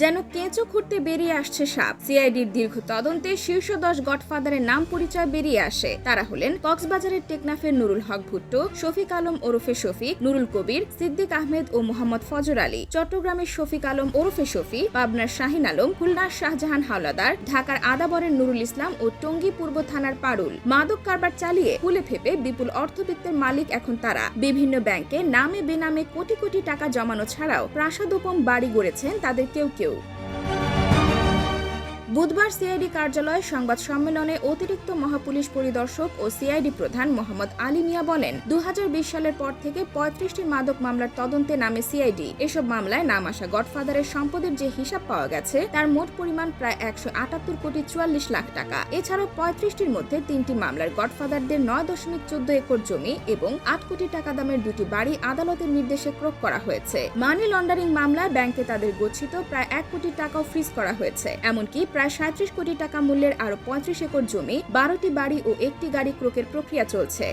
যেন কেঁচো খুঁড়তে বেরিয়ে আসছে সাপ। সিআইডির দীর্ঘ তদন্তে শীর্ষ দশ গডফাদারের নাম পরিচয় বেরিয়ে আসে। তারা হলেন কক্সবাজারের টেকনাফের নুরুল হক ভুট্টো, শফিক আলম ওরফে শফিক, নুরুল কবির, সিদ্দিক আহমেদ ও মোহাম্মদ ফজর আলী। চট্টগ্রামের শফিক আলম ওরফে শফি পাবনার শাহিন আলম খুলনার শাহজাহান হাওলাদার, ঢাকার আদাবরের নুরুল ইসলাম ও টঙ্গী পূর্ব থানার পারুল। মাদক কারবার চালিয়ে ফুলে ফেপে বিপুল অর্থবিত্তের মালিক এখন তারা। বিভিন্ন ব্যাংকে নামে বেনামে কোটি কোটি টাকা জমানো ছাড়াও প্রাসাদোপম বাড়ি গড়েছেন তাদের কেউ কেউ। Brasil. বুধবার সিআইডি কার্যালয়ে সংবাদ সম্মেলনে অতিরিক্ত মহাপুলিশ পরিদর্শক ও সিআইডি প্রধান মোহাম্মদ আলী মিয়া বলেন দুই হাজার বিশ সালের পর থেকে পঁয়ত্রিশটি মাদক মামলার তদন্তে নামে সিআইডি। এসব মামলায় নাম আসা গডফাদারের সম্পদের যে হিসাব পাওয়া গেছে, তার মোট পরিমাণ প্রায় একশো আটাত্তর কোটি চুয়াল্লিশ লাখ টাকা। এছাড়াও পঁয়ত্রিশটির মধ্যে তিনটি মামলার গডফাদারদের নয় দশমিক চোদ্দ একর জমি এবং আট কোটি টাকা দামের দুটি বাড়ি আদালতের নির্দেশে ক্রোক করা হয়েছে। মানি লন্ডারিং মামলায় ব্যাংকে তাদের গচ্ছিত প্রায় এক কোটি টাকাও ফ্রিজ করা হয়েছে। এমনকি প্রায় সাঁত্রিশ কোটি টাকা মূল্যের আরও পঁয়ত্রিশ একর জমি, বারোটি বাড়ি ও একটি গাড়ি ক্রোকের প্রক্রিয়া চলছে।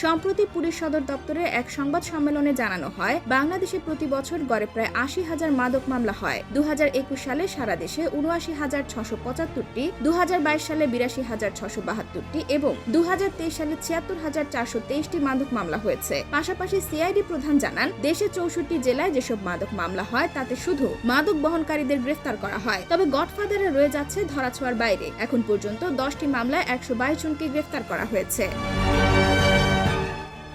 সম্প্রতি পুলিশ সদর দপ্তরের এক সংবাদ সম্মেলনে জানানো হয়, বাংলাদেশে প্রতি বছর গড়ে প্রায় আশি হাজার মাদক মামলা হয়। দু হাজার একুশ সালে সারা দেশে উনআশি হাজার ছশো পঁচাত্তরটি দু হাজার বাইশ সালে বিরাশি হাজার ছশো বাহাত্তরটি এবং দু হাজার তেইশ সালে ছিয়াত্তর হাজার চারশো তেইশটি মাদক মামলা হয়েছে। পাশাপাশি সিআইডি প্রধান জানান, দেশে চৌষট্টি জেলায় যেসব মাদক মামলা হয়, তাতে শুধু মাদক বহনকারীদের গ্রেফতার করা হয়। তবে গডফাদারে রয়ে যাচ্ছে ধরাছোঁয়ার বাইরে। এখন পর্যন্ত দশটি মামলায় একশো বাইশ জনকে গ্রেফতার করা হয়েছে।